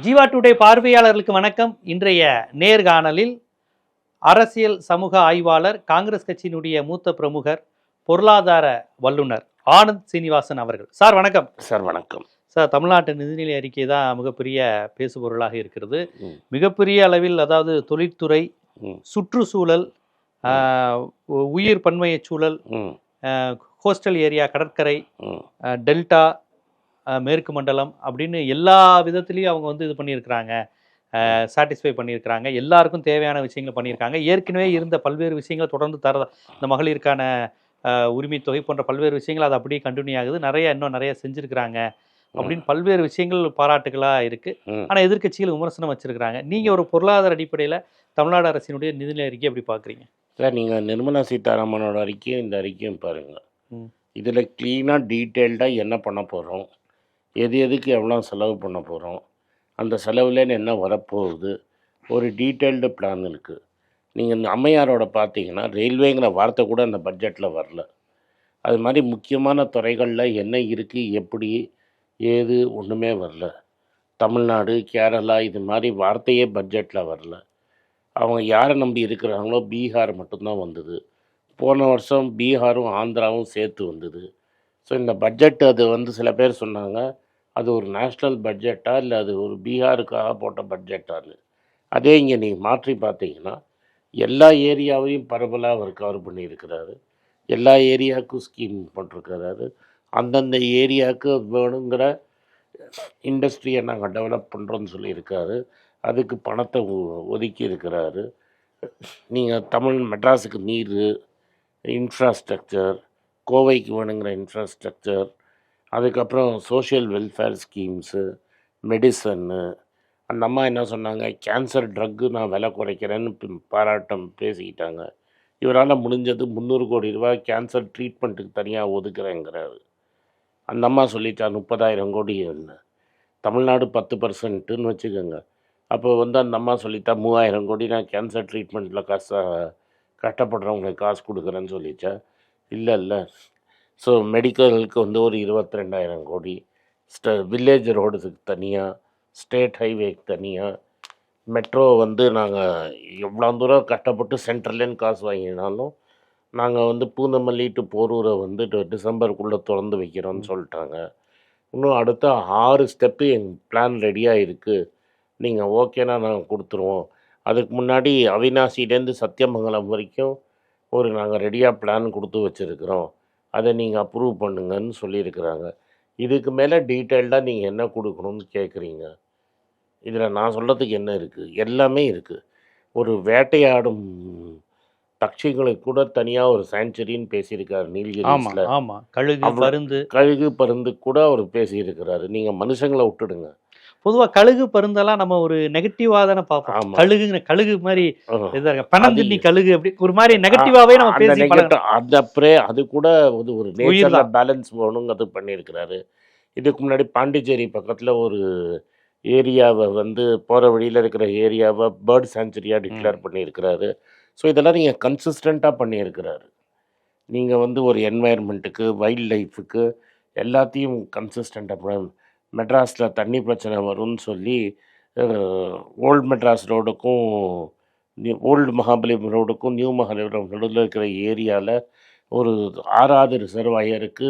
Jeeva today பார்வையாளர்களுக்கு வணக்கம். இன்றைய நேர்காணலில் அரசியல் சமூக ஆய்வாளர் காங்கிரஸ் கட்சியினுடைய மூத்த பிரமுகர் பொருளாதார வல்லுனர் ஆனந்த் சீனிவாசன் அவர்கள். சார் வணக்கம். சார் வணக்கம். சார் தமிழ்நாட்டு நிதிநிலை அறிக்கை தான் மிகப்பெரிய பேசுபொருளாக இருக்கிறது. மிகப்பெரிய அளவில் அதாவது தொழில்துறை ம். சுற்றுச்சூழல் உயிர் பன்மையச் சூழல் ம். கோஸ்டல் ஏரியா கடற்கரை டெல்டா மேற்கு மண்டலம் அப்படின்னு எல்லா விதத்துலேயும் அவங்க வந்து இது பண்ணியிருக்கிறாங்க. சாட்டிஸ்ஃபை பண்ணியிருக்கிறாங்க. எல்லாருக்கும் தேவையான விஷயங்களை பண்ணியிருக்காங்க. ஏற்கனவே இருந்த பல்வேறு விஷயங்களை தொடர்ந்து தர இந்த மகளிருக்கான உரிமை தொகை போன்ற பல்வேறு விஷயங்கள் அது அப்படியே கண்டினியூ ஆகுது. நிறைய இன்னும் நிறைய செஞ்சுருக்கிறாங்க அப்படின்னு பல்வேறு விஷயங்கள் பாராட்டுகளாக இருக்கு. ம். ஆனால் எதிர்க்கட்சிகள் விமர்சனம் வச்சிருக்கிறாங்க. நீங்க ஒரு பொருளாதார அடிப்படையில் தமிழ்நாடு அரசினுடைய நிதிநிலை அறிக்கை எப்படி பார்க்குறீங்க? சார் நீங்கள் நிர்மலா சீதாராமனோட அறிக்கையும் இந்த அறிக்கையும் பாருங்கள். இதில் க்ளீனாக டீட்டெயில்டாக என்ன பண்ண போகிறோம் எது எதுக்கு எவ்வளோ செலவு பண்ண போகிறோம்? அந்த செலவுலேன்னு என்ன வரப்போகுது? ஒரு டீட்டெயில்டு பிளான் இருக்குது நீங்கள் இந்த அம்மையாரோட பார்த்தீங்கன்னா ரயில்வேங்கிற வார்த்தை கூட அந்த பட்ஜெட்டில் வரல. அது மாதிரி முக்கியமான துறைகளில் என்ன இருக்குது எப்படி ஏது ஒன்றுமே வரல. தமிழ்நாடு கேரளா இது மாதிரி வார்த்தையே பட்ஜெட்டில் வரல. அவங்க யாரை நம்பி இருக்கிறாங்களோ பீகார் மட்டும்தான் வந்தது. போன வருஷம் பீகாரும் ஆந்திராவும் சேர்த்து வந்தது. ஸோ இந்த பட்ஜெட் அது வந்து சில பேர் சொன்னாங்க அது ஒரு நேஷ்னல் பட்ஜெட்டா இல்லை அது ஒரு பீகாருக்காக போட்ட பட்ஜெட்டான்னு அதே இங்கே நீங்கள் மாற்றி பார்த்தீங்கன்னா எல்லா ஏரியாவையும் பரவலாக அவர் கவர் பண்ணியிருக்கிறாரு. எல்லா ஏரியாவுக்கும் ஸ்கீம் போட்டிருக்கிறாரு. அந்தந்த ஏரியாவுக்கு வேணுங்கிற இண்டஸ்ட்ரியை நாங்கள் டெவலப் பண்ணுறோன்னு சொல்லியிருக்காரு. அதுக்கு பணத்தை ஒதுக்கி இருக்கிறாரு நீங்கள் தமிழ் மெட்ராஸுக்கு நீர் இன்ஃப்ராஸ்ட்ரக்சர் கோவைக்கு வேணுங்கிற இன்ஃப்ராஸ்ட்ரக்சர் அதுக்கப்புறம் சோஷியல் வெல்ஃபேர் ஸ்கீம்ஸு மெடிசன்னு அந்த அம்மா என்ன சொன்னாங்க கேன்சர் ட்ரக்கு நான் விலை குறைக்கிறேன்னு பாராட்டம் பேசிக்கிட்டாங்க. இவரால் முடிஞ்சது முந்நூறு கோடி ரூபாய் கேன்சர் ட்ரீட்மெண்ட்டுக்கு தனியாக ஒதுக்குறேங்கிறாரு. அந்த அம்மா சொல்லிட்டா முப்பதாயிரம் கோடி என்ன? தமிழ்நாடு பத்து பர்சன்ட்டுன்னு வச்சுக்கோங்க. அப்போ வந்து அந்த அம்மா சொல்லிட்டா மூவாயிரம் கோடி நான் கேன்சர் ட்ரீட்மெண்ட்டில் காசு கஷ்டப்படுறவங்களுக்கு காசு கொடுக்குறேன்னு சொல்லிச்சா இல்லை இல்லை. ஸோ மெடிக்கலுக்கு வந்து ஒரு இருபத்தி ரெண்டாயிரம் கோடி. ஸ்ட வில்லேஜ் ரோடுக்கு தனியாக ஸ்டேட் ஹைவேக்கு தனியாக மெட்ரோ வந்து நாங்கள் எவ்வளோ தூரம் கஷ்டப்பட்டு சென்ட்ரல்லேருந்து காசு வாங்கினாலும் நாங்கள் வந்து பூந்தமல்லி டு போரூரை வந்து டிசம்பருக்குள்ளே திறந்து வைக்கிறோம்னு சொல்லிட்டாங்க. இன்னும் அடுத்த ஆறு ஸ்டெப்பு எங்கள் பிளான் ரெடியாக இருக்குது நீங்கள் ஓகேனா நாங்கள் கொடுத்துருவோம். அதுக்கு முன்னாடி அவினாசிலேருந்து சத்தியமங்கலம் வரைக்கும் ஒரு நாங்கள் ரெடியாக பிளான் கொடுத்து வச்சுருக்குறோம். அதை நீங்கள் அப்ரூவ் பண்ணுங்கன்னு சொல்லியிருக்கிறாங்க. இதுக்கு மேலே டீட்டெயில்டாக நீங்கள் என்ன கொடுக்கணும்னு கேட்குறீங்க இதில் நான் சொல்கிறதுக்கு என்ன இருக்குது எல்லாமே இருக்குது ஒரு வேட்டையாடும் பட்சிகளுக்கு கூட தனியாக ஒரு சாங்சுரின்னு பேசியிருக்காரு ஆமா கழுகு பருந்து. கழுகு பருந்து கூட அவர் பேசியிருக்கிறாரு. நீங்கள் மனுஷங்களை விட்டுடுங்க. பொதுவா கழுகு பருந்தெல்லாம் நம்ம ஒரு நெகட்டிவா தானே பார்ப்போம். கழுகுங்கிற கழுகு மாதிரி ஆஹ். இதா இருக்கு? பணந்தின்னி அது- கழுகு அப்படி ஒரு மாதிரி நெகட்டிவாவே நம்ம பேசி அந்த ப்ரே அது கூட வந்து ஒரு நேச்சரில். பேலன்ஸ் வேணுங்கிறது பண்ணியிருக்கிறாரு. இதுக்கு முன்னாடி பாண்டிச்சேரி பக்கத்தில் ஒரு ஏரியாவை வந்து போகிற வழியில் இருக்கிற ஏரியாவை பேர்ட் சாங்சுரியாக டிக்ளேர் பண்ணியிருக்கிறாரு. ஸோ இதெல்லாம் நீங்கள் கன்சிஸ்டண்ட்டாக பண்ணியிருக்கிறாரு. நீங்கள் வந்து ஒரு என்வாயர்மெண்ட்டுக்கு வைல்ட் லைஃபுக்கு எல்லாத்தையும் கன்சிஸ்டண்ட்டாக மெட்ராஸில் தண்ணி பிரச்சனை வரும்னு சொல்லி ஓல்டு மெட்ராஸ் ரோடுக்கும் ஓல்டு மகாபலிபுரம் ரோடுக்கும் நியூ மகாபலிபுரம் நடுவில் இருக்கிற ஏரியாவில் ஒரு ஆறாவது ரிசர்வாயருக்கு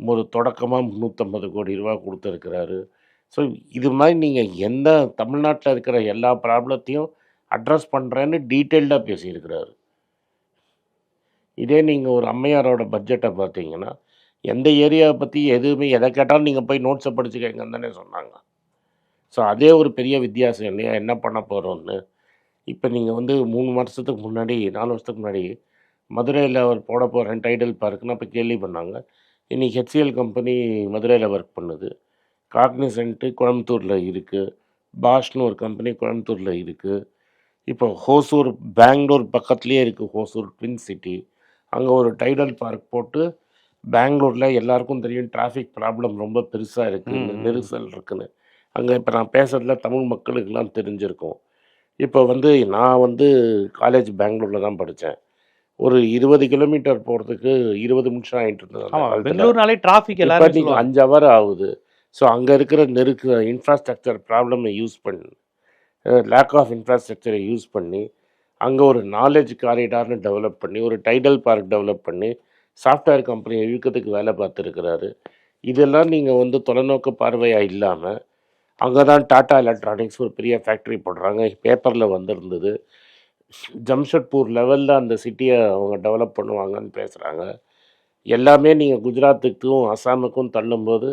ஒரு தொடக்கமாக முந்நூற்றம்பது கோடி ரூபா கொடுத்துருக்கிறாரு. ஸோ இது மாதிரி நீங்கள் எந்த தமிழ்நாட்டில் இருக்கிற எல்லா ப்ராப்ளத்தையும் அட்ரஸ் பண்ணுறேன்னு டீட்டெயில்டாக பேசியிருக்கிறாரு. இதே நீங்கள் ஒரு அம்மையாரோட பட்ஜெட்டை பார்த்தீங்கன்னா எந்த ஏரியாவை பற்றி எதுவுமே எதை கேட்டாலும் நீங்கள் போய் நோட்ஸை படிச்சுக்கங்கன்னு தானே சொன்னாங்க. ஸோ அதே ஒரு பெரிய வித்தியாசம் இல்லையா? என்ன பண்ண போகிறோம்னு இப்போ நீங்கள் வந்து மூணு வருஷத்துக்கு முன்னாடி நாலு வருஷத்துக்கு முன்னாடி மதுரையில் அவர் போட போகிறேன் டைடல் பார்க்குன்னு அப்போ கேள்வி பண்ணாங்க. இன்றைக்கி ஹெச்சிஎல் கம்பெனி மதுரையில் ஒர்க் பண்ணுது. காக்னிசென்ட்டு கோயம்புத்தூரில் இருக்குது பாஷ்னு ஒரு கம்பெனி கோயம்புத்தூரில் இருக்குது இப்போ ஹோசூர் பெங்களூர் பக்கத்துலேயே இருக்குது ஹோசூர் ட்வின் சிட்டி அங்கே ஒரு டைடல் பார்க் போட்டு பெங்களூரில் எல்லாருக்கும் தெரியும் டிராஃபிக் ப்ராப்ளம் ரொம்ப பெருசாக இருக்குது. நெரிசல் இருக்குன்னு அங்கே இப்போ நான் பேசுகிறதுல தமிழ் மக்களுக்கெல்லாம் தெரிஞ்சிருக்கும் இப்போ வந்து நான் வந்து காலேஜ் பெங்களூரில் தான் படித்தேன் ஒரு இருபது கிலோமீட்டர் போகிறதுக்கு இருபது நிமிஷம் ஆகிட்டு இருந்தது. பெங்களூர்னாலே டிராஃபிக் எல்லாரும் நீங்கள். அஞ்சு ஹவர் ஆகுது ஸோ அங்கே இருக்கிற நெருக்கு இன்ஃப்ராஸ்ட்ரக்சர் ப்ராப்ளமை யூஸ் பண்ணி லேக் ஆஃப் இன்ஃப்ராஸ்ட்ரக்சரை யூஸ் பண்ணி அங்கே ஒரு நாலேஜ் காரிடார்னு டெவலப் பண்ணி ஒரு டைடல் பார்க் டெவலப் பண்ணி சாஃப்ட்வேர் கம்பெனியை இழுக்கிறதுக்கு வேலை பார்த்துருக்கிறாரு. இதெல்லாம் நீங்கள் வந்து தொலைநோக்கு பார்வையாக இல்லாமல் அங்கே தான் டாடா எலக்ட்ரானிக்ஸ் ஒரு பெரிய ஃபேக்ட்ரி போடுறாங்க. பேப்பரில் வந்திருந்தது. ஜம்ஷெட்பூர் லெவலில் அந்த சிட்டியை அவங்க டெவலப் பண்ணுவாங்கன்னு பேசுகிறாங்க எல்லாமே நீங்கள் குஜராத்துக்கும் அசாமுக்கும் தள்ளும்போது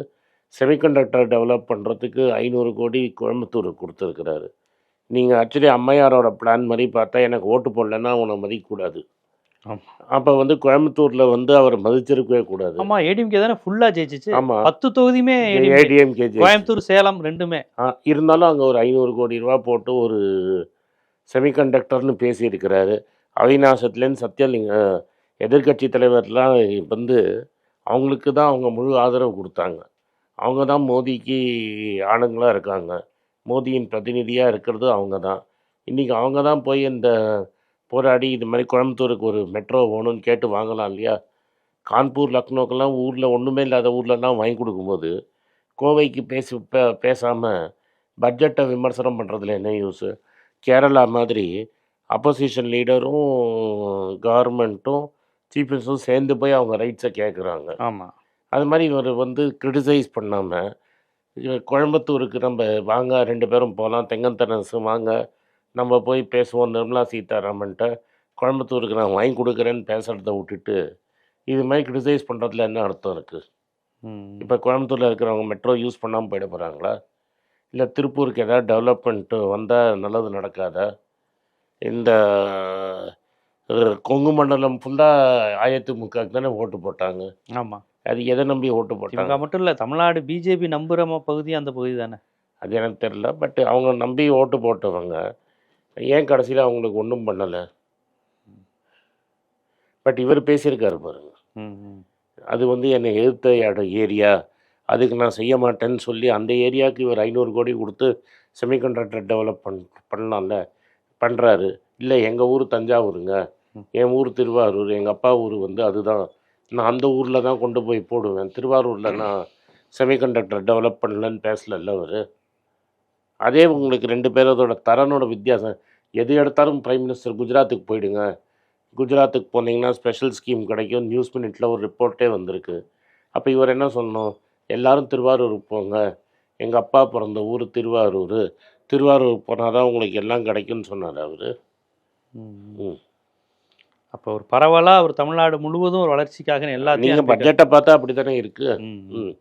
செமிகண்டக்டர் டெவலப் பண்ணுறதுக்கு ஐநூறு கோடி கோயம்புத்தூர் கொடுத்துருக்குறாரு. நீங்கள் ஆக்சுவலி அம்மையாரோட பிளான் மாதிரி பார்த்தா எனக்கு ஓட்டு போடலன்னா அவனை மதிக்கக்கூடாது. அப்போ வந்து கோயம்புத்தூரில் வந்து அவர் மதிச்சிருக்கவே கூடாது. ஆமா ஏடிஎம்கே தானே ஃபுல்லா ஜெயிச்சிச்சு. ஆமாம் பத்து தொகுதியுமே. ஏடிஎம்கே கோயம்புத்தூர் சேலம் ரெண்டுமே. இருந்தாலும் அங்கே ஒரு ஐநூறு கோடி ரூபா போட்டு ஒரு செமிகண்டக்டர்னு பேசியிருக்கிறாரு. அவிநாசத்துலேருந்து சத்யலிங்க எதிர்க்கட்சி தலைவர்லாம் வந்து அவங்களுக்கு தான் அவங்க முழு ஆதரவு கொடுத்தாங்க. அவங்க தான் மோதிக்கு ஆளுங்களாக இருக்காங்க. மோதியின் பிரதிநிதியாக இருக்கிறது அவங்க தான். இன்றைக்கி அவங்க தான் போய் இந்த போராடி இது மாதிரி கோயம்புத்தூருக்கு ஒரு மெட்ரோ வேணும்னு கேட்டு வாங்கலாம் இல்லையா? கான்பூர் லக்னோக்கெல்லாம் ஊரில் ஒன்றுமே இல்லாத ஊர்லலாம் வாங்கி கொடுக்கும்போது கோவைக்கு பேசி பே பேசாமல் பட்ஜெட்டை விமர்சனம் பண்ணுறதுல என்ன யூஸு கேரளா மாதிரி அப்போசிஷன் லீடரும் கவர்மெண்ட்டும் சீஃப் மினிஸ்டரும் சேர்ந்து போய் அவங்க ரைட்ஸை கேட்குறாங்க ஆமா. அது மாதிரி இவர் வந்து கிரிட்டிசைஸ் பண்ணாமல் கோயம்புத்தூருக்கு நம்ம வாங்க ரெண்டு பேரும் போகலாம் தெங்கந்தரசு வாங்க நம்ம போய் பேசுவோம் நிர்மலா சீதாராமன்ட்ட. கோயம்புத்தூருக்கு நான் வாங்கி கொடுக்குறேன்னு பேசுகிறத விட்டுட்டு இது மாதிரி கிரிட்டிசைஸ் பண்ணுறதுல என்ன அர்த்தம் இருக்குது. இப்போ கோயம்புத்தூரில் இருக்கிறவங்க மெட்ரோ யூஸ் பண்ணாமல் போயிட போகிறாங்களா இல்லை திருப்பூருக்கு ஏதாவது டெவலப்மெண்ட்டு வந்தால் நல்லது நடக்காதா? இந்த கொங்கு மண்டலம் ஃபுல்லாக அதிமுகவுக்கு தானே ஓட்டு போட்டாங்க. ஆமா. அது எதை நம்பி ஓட்டு போட்டாங்க? மட்டும் இல்ல தமிழ்நாடு பிஜேபி நம்புற ம- பகுதி அந்த பகுதி தானே? அது எனக்கு தெரில பட் அவங்க நம்பி ஓட்டு போட்டவங்க ஏன் கடைசியில் அவங்களுக்கு ஒன்றும் பண்ணலை? பட் இவர் பேசியிருக்காரு பாருங்க. அது வந்து என்னை எதிர்த்த ஏரியா அதுக்கு நான் செய்ய மாட்டேன்னு சொல்லி அந்த ஏரியாவுக்கு இவர் ஐநூறு கோடி கொடுத்து செமிகண்டக்டர் டெவலப் பண் பண்ணலாம்ல? பண்ணுறாரு இல்லை எங்கள் ஊர் தஞ்சாவூருங்க. என் ஊர் திருவாரூர் எங்கள் அப்பா ஊர் வந்து அதுதான். நான் அந்த ஊரில் தான் கொண்டு போய் போடுவேன். திருவாரூரில் நான் செமிகண்டக்டர் டெவலப் பண்ணலன்னு பேசலல்ல அவர். அதே உங்களுக்கு ரெண்டு பேரோட தரனோட வித்தியாசம். எது எடுத்தாலும் பிரைம் மினிஸ்டர் குஜராத்துக்கு போயிடுங்க. குஜராத்துக்கு போனீங்கன்னா ஸ்பெஷல் ஸ்கீம் கிடைக்கும். நியூஸ் மினிட்ல ஒரு ரிப்போர்ட்டே வந்திருக்கு. அப்போ இவர் என்ன சொன்னோம் எல்லாரும் திருவாரூருக்கு போங்க. எங்கள் அப்பா பிறந்த ஊர் திருவாரூர். திருவாரூர் போனால் தான் உங்களுக்கு எல்லாம் கிடைக்கும்னு சொன்னார் அவர். அப்போ ஒரு பரவலா ஒரு தமிழ்நாடு முழுவதும் ஒரு வளர்ச்சிக்காக எல்லாத்தையும் நீங்கள். பட்ஜெட்டை பார்த்தா அப்படி தானே இருக்குது ம். ம்.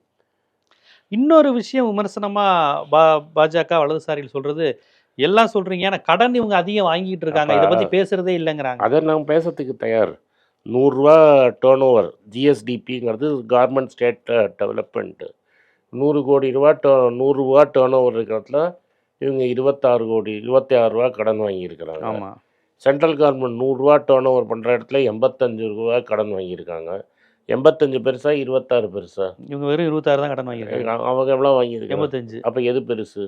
இன்னொரு விஷயம் விமர்சனமா பா பாஜக வலதுசாரிகள் சொல்றது எல்லாம் சொல்றீங்க. ஏன்னா கடன் இவங்க அதிகம் வாங்கிட்டு இருக்காங்க. இதை பத்தி பேசுறதே இல்லைங்கிறாங்க. அதை நான் பேசுறதுக்கு தயார். நூறுரூவா டேர்ன் ஓவர் ஜிஎஸ்டிபிங்கிறது கவர்மெண்ட் ஸ்டேட் டெவலப்மெண்ட்டு நூறு கோடி ரூபா டே நூறுரூவா டேர்ன் ஓவர் இருக்கிறதுல இவங்க இருபத்தாறு கோடி இருபத்தி ஆறு ரூபா கடன் வாங்கியிருக்கிறாங்க. ஆமா. சென்ட்ரல் கவர்மெண்ட் நூறுரூவா டேர்ன் ஓவர் பண்ணுற இடத்துல எண்பத்தஞ்சு ரூபா கடன் வாங்கியிருக்காங்க. எண்பத்தஞ்சு பெருசா இருபத்தாறு பெருசா? இவங்க வெறும் இருபத்தாறு தான் கடன் வாங்கியிருக்காங்க. அவங்க எவ்வளோ வாங்கியிருக்காங்க? எண்பத்தஞ்சு. அப்போ எது பெருசு.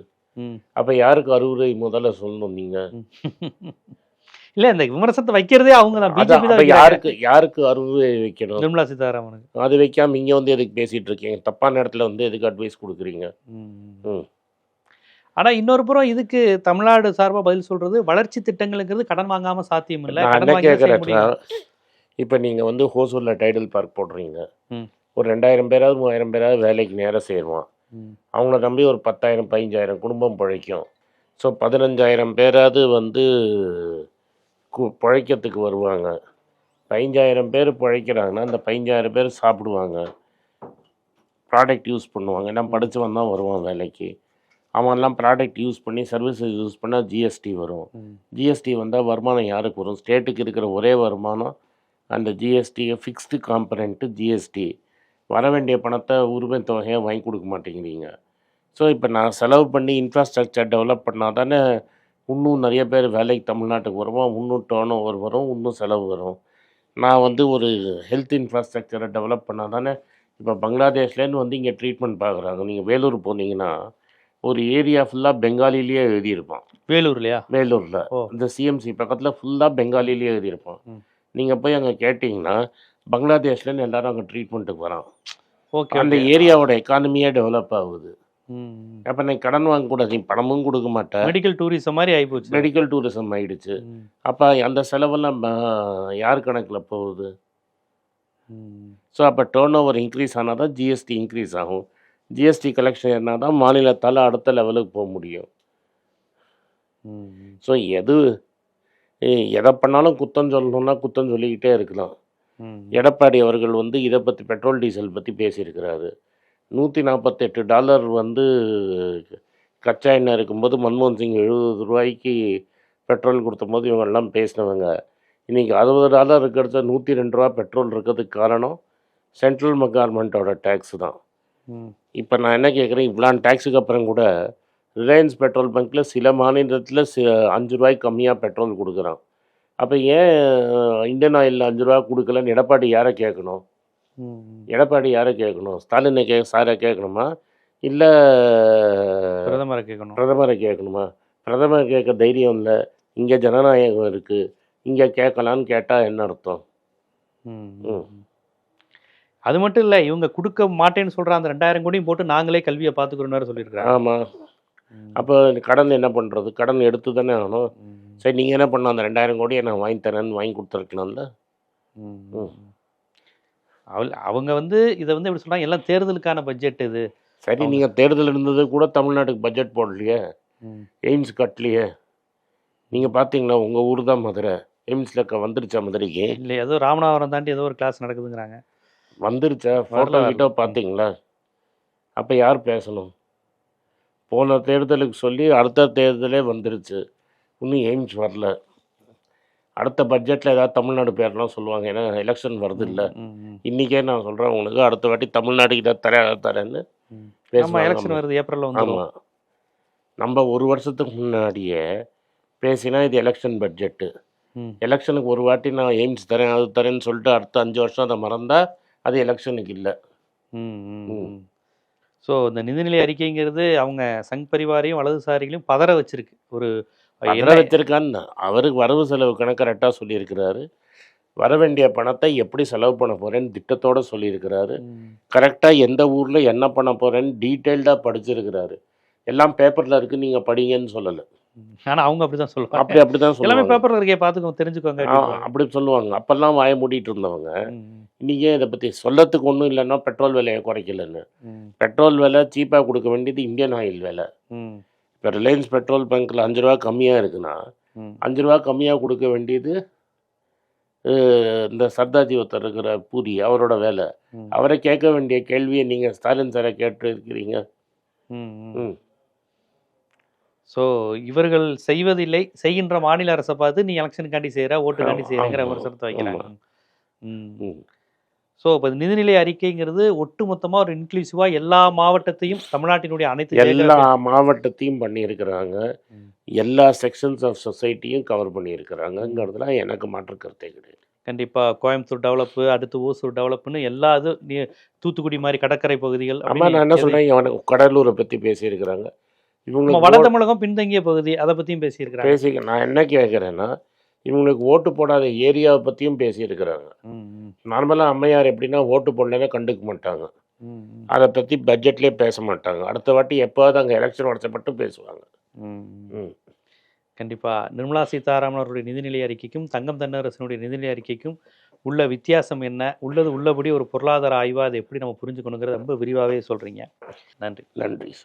அப்போ யாருக்கு அறுவடை முதல்ல சொல்லணும் நீங்கள் இல்ல இந்த விமர்சனத்தை வைக்கிறதே அவங்க தான். பிஜேபி. யாருக்கு யாருக்கு அறுவடை வைக்கணும்? நிர்மலா சீதாராமனுக்கு. அது வைக்காம இங்கே வந்து எதுக்கு பேசிட்டு இருக்கீங்க? தப்பான இடத்துல வந்து எதுக்கு அட்வைஸ் கொடுக்குறீங்க. ஆனா இன்னொரு புறம் இதுக்கு தமிழ்நாடு சார்பா பதில் சொல்றது வளர்ச்சி திட்டங்களுங்கிறது கடன் வாங்காம சாத்தியம் இல்ல இப்போ நீங்கள் வந்து ஹோசூரில் டைடல் பார்க் போடுறீங்க. ஒரு ரெண்டாயிரம் பேராவது மூவாயிரம் பேராவது வேலைக்கு நேரம் சேருவான். அவங்கள நம்பி ஒரு பத்தாயிரம் பதினஞ்சாயிரம் குடும்பம் பிழைக்கும். ஸோ பதினஞ்சாயிரம் பேராவது வந்து கு பிழைக்கிறதுக்கு வருவாங்க. பதினஞ்சாயிரம் பேர் பிழைக்கிறாங்கன்னா அந்த பதினஞ்சாயிரம் பேர் சாப்பிடுவாங்க. ப்ராடக்ட் யூஸ் பண்ணுவாங்க. நான் படித்தவன் தான் வருவான் வேலைக்கு. அவன்லாம் ப்ராடக்ட் யூஸ் பண்ணி சர்வீசஸ் யூஸ் பண்ணால் ஜிஎஸ்டி வரும். ஜிஎஸ்டி வந்தால் வருமானம் யாருக்கு வரும்? ஸ்டேட்டுக்கு இருக்கிற ஒரே வருமானம் அந்த ஜிஎஸ்டி ஃபிக்ஸ்டு காம்பனண்ட்டு ஜிஎஸ்டி வர வேண்டிய பணத்தை உரிமை தொகையாக வாங்கி கொடுக்க மாட்டேங்கிறீங்க. ஸோ இப்போ நான் செலவு பண்ணி இன்ஃப்ராஸ்ட்ரக்சர் டெவலப் பண்ணால் தானே இன்னும் நிறைய பேர் வேலைக்கு தமிழ்நாட்டுக்கு வருவோம் இன்னும் டேர்ன் ஓவர் வரும் இன்னும் செலவு வரும். நான் வந்து ஒரு ஹெல்த் இன்ஃப்ராஸ்ட்ரக்சரை டெவலப் பண்ணால் தானே இப்போ பங்களாதேஷ்லேருந்து வந்து இங்கே ட்ரீட்மெண்ட் பார்க்குறாங்க. நீங்கள் வேலூர் போனீங்கன்னா ஒரு ஏரியா ஃபுல்லாக பெங்காலிலேயே எழுதியிருப்பான். வேலூர்லயா? வேலூரில். இந்த சிஎம்சி பக்கத்தில் ஃபுல்லாக பெங்காலிலேயே எழுதியிருப்பான். நீங்கள் போய் அங்கே கேட்டிங்கன்னா பங்களாதேஷ்லேருந்து எல்லாரும் அங்கே ட்ரீட்மெண்ட்டுக்கு வரான் ஓகே அந்த ஏரியாவோட எக்கானமியே டெவலப் ஆகுது. ம் அப்போ நீ கடன் வாங்கக்கூடாது நீ பணமும் கொடுக்க மாட்டேன் மெடிக்கல் டூரிசம் மாதிரி ஆயிப்போச்சு. மெடிக்கல் டூரிசம் ஆயிடுச்சு. ம், அப்போ அந்த செலவெல்லாம் யார் கணக்கில் போகுது? ஸோ அப்போ டேர்ன் ஓவர் இன்க்ரீஸ் ஆனால் தான் ஜிஎஸ்டி இன்க்ரீஸ் ஆகும். ஜிஎஸ்டி கலெக்ஷன் என்ன தான் மாநிலத்தால் அடுத்த லெவலுக்கு போக முடியும். ஸோ எது எதை பண்ணாலும் குத்தம் சொல்லணும்னா குத்தம் சொல்லிக்கிட்டே இருக்கலாம். எடப்பாடி அவர்கள் வந்து இதை பற்றி பெட்ரோல் டீசல் பற்றி பேசியிருக்கிறாரு. நூற்றி நாற்பத்தெட்டு டாலர் வந்து கச்சா எண்ணெய் இருக்கும்போது மன்மோகன் சிங் எழுபது ரூபாய்க்கு பெட்ரோல் கொடுத்தபோது இவங்கெல்லாம் பேசினவங்க. இன்றைக்கி அறுபது டாலர் இருக்கிறத நூற்றி ரெண்டு ரூபா பெட்ரோல் இருக்கிறதுக்கு காரணம் சென்ட்ரல் கவர்மெண்ட்டோட டேக்ஸ் தான். இப்போ நான் என்ன கேட்குறேன் இவ்வளோ டேக்ஸுக்கு அப்புறம் கூட ரிலையன்ஸ் பெட்ரோல் பங்க்கில் சில மாநிலத்தில் சி அஞ்சு ரூபாய்க்கு கம்மியாக பெட்ரோல் கொடுக்குறான். அப்போ ஏன் இந்தியன் ஆயிலில் அஞ்சு ரூபா கொடுக்கலன்னு எடப்பாடி யாரை கேட்கணும். எடப்பாடி யாரை கேட்கணும் ஸ்டாலினை கே சாரை கேட்கணுமா இல்லை பிரதமரை கேட்கணும் பிரதமரை கேட்கணுமா பிரதமர் கேட்க தைரியம் இல்லை. இங்கே ஜனநாயகம் இருக்குது இங்கே கேட்கலான்னு கேட்டால் என்ன அர்த்தம். அது மட்டும் இல்ல இவங்க கொடுக்க மாட்டேன்னு சொல்ற அந்த ரெண்டாயிரம் கோடியும் போட்டு நாங்களே கல்வியை பாத்துக்கிறோம்னு சொல்லியிருக்காங்க ஆமாம் அப்போ கடன் என்ன பண்ணுறது கடன் எடுத்து தானே ஆகணும். சரி நீங்கள் என்ன பண்ணணும்? அந்த ரெண்டாயிரம் கோடியை நான் வாங்கி தரேன்னு வாங்கி கொடுத்துருக்கலாம்ல. அவள் அவங்க வந்து இதை வந்து எப்படி சொல்றாங்க? எல்லாம் தேர்தலுக்கான பட்ஜெட் இது. சரி நீங்கள் தேர்தல் இருந்தது கூட தமிழ்நாட்டுக்கு பட்ஜெட் போடலையே. எய்ம்ஸ் கட்டலையே. நீங்கள் பார்த்தீங்களா உங்கள் ஊர் தான் மதுரை. எய்ம்ஸில் வந்துருச்சா மதுரைக்கு? இல்லை ஏதோ ராமநாதபுரம் தாண்டி ஏதோ ஒரு கிளாஸ் நடக்குதுங்கிறாங்க. வந்துருச்சா? ஃபோட்டோ கிட்ட. பார்த்தீங்களா அப்போ யார் பேசணும்? போன தேர்தலுக்கு சொல்லி அடுத்த தேர்தலே வந்துருச்சு. இன்னும் எய்ம்ஸ் வரல. அடுத்த பட்ஜெட்டில் ஏதாவது தமிழ்நாடு பேர்லாம் சொல்லுவாங்க. ஏன்னா எலெக்ஷன் வருது இல்லை. இன்றைக்கே நான் சொல்கிறேன் உங்களுக்கு. அடுத்த வாட்டி தமிழ்நாடு கிட்ட தரேன் தரேன்னு எலெக்ஷன் வருது ஏப்ரல்ல ஆமாம் நம்ம ஒரு வருஷத்துக்கு முன்னாடியே பேசினா இது எலெக்ஷன் பட்ஜெட்டு எலெக்ஷனுக்கு ஒரு வாட்டி நான் எய்ம்ஸ் தரேன் அது தரேன்னு சொல்லிட்டு அடுத்த அஞ்சு வருஷம் அதை மறந்தா அது எலெக்ஷனுக்கு இல்லை. ம். ஸோ இந்த நிதிநிலை அறிக்கைங்கிறது அவங்க சங் பரிவாரையும் வலதுசாரிகளையும் பதற வச்சிருக்கு. ஒரு என்ன- வச்சிருக்கான்னு அவருக்கு வரவு செலவு கணக்கு கரெக்டாக சொல்லியிருக்கிறாரு. வர வேண்டிய பணத்தை எப்படி செலவு பண்ண போகிறேன்னு திட்டத்தோட சொல்லியிருக்கிறாரு. கரெக்டாக எந்த ஊரில் என்ன பண்ண போகிறேன்னு டீட்டெயில்டாக படிச்சிருக்கிறாரு. எல்லாம் பேப்பரில் இருக்கு நீங்கள் படிங்கன்னு சொல்லலை. ஆனா அவங்க அப்படிதான் சொல்லுவாங்க. அப்படி அப்படி தான் எல்லாமே பேப்பர்ல இருக்கே பாத்துக்கோங்க தெரிஞ்சுக்கோங்க. அப்படி சொல்லுவாங்க. அப்பெல்லாம் வாய மூடிட்டு இருந்தவங்க இன்னைக்கு இதை பற்றி சொல்லத்துக்கு ஒன்றும் இல்லைன்னா பெட்ரோல் விலையை குறைக்கலன்னு. பெட்ரோல் விலை சீப்பாக கொடுக்க வேண்டியது இந்தியன் ஆயில் விலை. இப்போ ரிலையன்ஸ் பெட்ரோல் பங்க்கில் அஞ்சு ரூபா கம்மியாக இருக்குன்னா அஞ்சு ரூபா கம்மியாக கொடுக்க வேண்டியது இந்த சர்தாஜி ஒருத்தர் இருக்கிற பூரி அவரோட வேலை. அவரை கேட்க வேண்டிய கேள்வியை நீங்கள் ஸ்டாலின் சாரை கேட்டு இருக்கிறீங்க. ம். ஸோ இவர்கள் செய்வதில்லை. செய்கின்ற மாநில அரசை பார்த்து நீ எலெக்ஷனுக்காண்டி செய்கிற ஓட்டுக்காண்டி செய்கிறங்கிற விமர்சனத்தை வைக்கிறாங்க. ஸோ இப்போ நிதிநிலை அறிக்கைங்கிறது ஒட்டுமொத்தமா ஒரு இன்க்ளூசிவா எல்லா மாவட்டத்தையும் தமிழ்நாட்டினுடைய அனைத்து எல்லா மாவட்டத்தையும் பண்ணியிருக்கிறாங்க. எல்லா செக்ஷன்ஸ் ஆஃப் சொசைட்டியும் கவர் பண்ணியிருக்கிறாங்கங்கிறதுல எனக்கு மாற்று கருத்தே கிடையாது. கண்டிப்பா கோயம்புத்தூர் டெவலப்பு அடுத்து ஓசூர் டெவலப்னு எல்லா இது தூத்துக்குடி மாதிரி கடற்கரை பகுதிகள் அப்படின்னு நான் என்ன சொல்கிறேன் கடலூரை பற்றி பேசியிருக்கிறாங்க. இவங்களுக்கு வட தமிழகம் பின்தங்கிய பகுதி அதை பத்தியும் பேசியிருக்கிறாங்க. பேசி நான் என்ன கேட்குறேன்னா இவங்களுக்கு ஓட்டு போடாத ஏரியாவை பற்றியும் பேசியிருக்கிறாங்க. நார்மலாக அம்மையார் எப்படின்னா ஓட்டு போடலன்னா கண்டுக்க மாட்டாங்க. அதை பற்றி பட்ஜெட்லேயே பேச மாட்டாங்க. அடுத்த வாட்டி எப்போவாது அங்கே எலெக்ஷன் வரைச்ச மட்டும் பேசுவாங்க. ம், ம். ம். கண்டிப்பா. நிர்மலா சீதாராமன் அவருடைய நிதிநிலை அறிக்கைக்கும் தங்கம் தென்னரசனுடைய நிதிநிலை அறிக்கைக்கும் உள்ள வித்தியாசம் என்ன? உள்ளது உள்ளபடி ஒரு பொருளாதார ஆய்வா? அதை எப்படி நம்ம புரிஞ்சுக்கணுங்கிறத ரொம்ப விரிவாகவே சொல்றீங்க. நன்றி. நன்றி சார்.